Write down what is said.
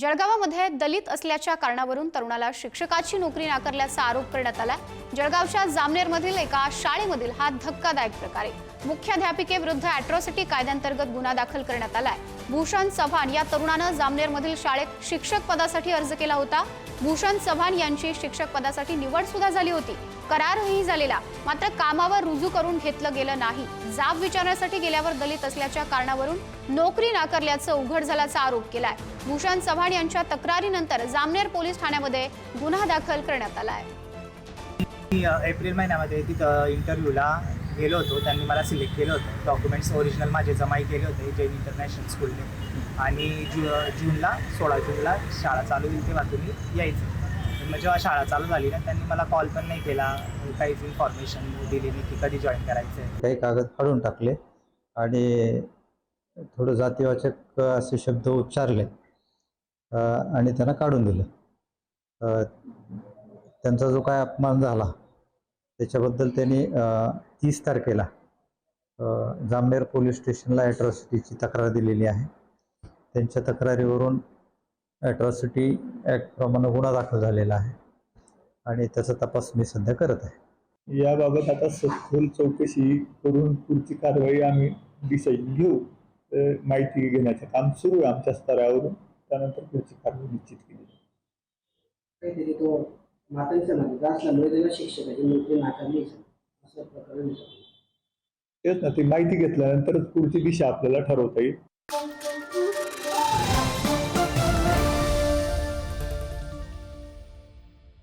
जळगावामध्ये दलित असल्याच्या कारणावरून तरुणाला शिक्षकाची नोकरी नाकारल्याचा आरोप करण्यात आला जळगावच्या जामनेरमधील एका शाळेमधील हा धक्कादायक प्रकार आहे मुख्याध्यापिकेविरुद्ध अॅट्रॉसिटी कायद्यांतर्गत गुन्हा दाखल करण्यात आलाय. भूषण चव्हाण या तरुणानं जामनेरमधील शाळेत शिक्षक पदासाठी अर्ज केला होता. भूषण चव्हाण यांची शिक्षक पदासाठी निवड सुद्धा झाली होती. करारही झालेला. मात्र कामावर रुजू करून घेतलं गेलं नाही. जाब विचारण्यासाठी गेल्यावर दलित असल्याच्या कारणावरून नोकरी नाकारल्याचं उघड झाल्याचा आरोप केलाय. भूषण चव्हाण यांच्या तक्रारीनंतर जामनेर पोलीस ठाण्यामध्ये गुन्हा दाखल करण्यात आलाय मी अ, एप्रिल महिन्यामध्ये तिथं इंटरव्ह्यूला गेलो होतो. त्यांनी मला सिलेक्ट केलं होतं. डॉक्युमेंट्स ओरिजिनल माझे जमाई केले होते जैन इंटरनॅशनल स्कूलने आणि जू जूनला सोळा जूनला शाळा चालू होईल तेव्हा तुम्ही यायचं. तर मग जेव्हा शाळा चालू झाली ना त्यांनी मला कॉल पण नाही केला. काहीच इन्फॉर्मेशन दिली नाही की कधी जॉईन करायचं आहे काही कागद फाडून टाकले आणि थोडं जातीवाचक असे शब्द उच्चारले. आणि त्यांना काढून दिलं. त्यांचा जो काय अपमान झाला त्याच्याबद्दल त्यांनी तीस तारखेला जामनेर पोलीस स्टेशनला ॲट्रॉसिटीची तक्रार दिलेली आहे. त्यांच्या तक्रारीवरून ॲट्रॉसिटी ॲक्टप्रमाणे गुन्हा दाखल झालेला आहे. आणि त्याचा तपास मी सध्या करत आहे. याबाबत आता सखोल चौकशी करून पुढची कारवाई आम्ही डिसाईड घेऊ माहिती घेण्याचं काम सुरू आहे आमच्या स्तरावरून. त्यानंतर पुढची कारवाई निश्चित केली तो मातांचा समाजाचा असल्यामुळे त्याला शिक्षकाची नोकरी नाकारली असं प्रकरण आहे. तेच ना ती माहिती घेतल्यानंतरच पुढची दिशा आपल्याला ठरवता येईल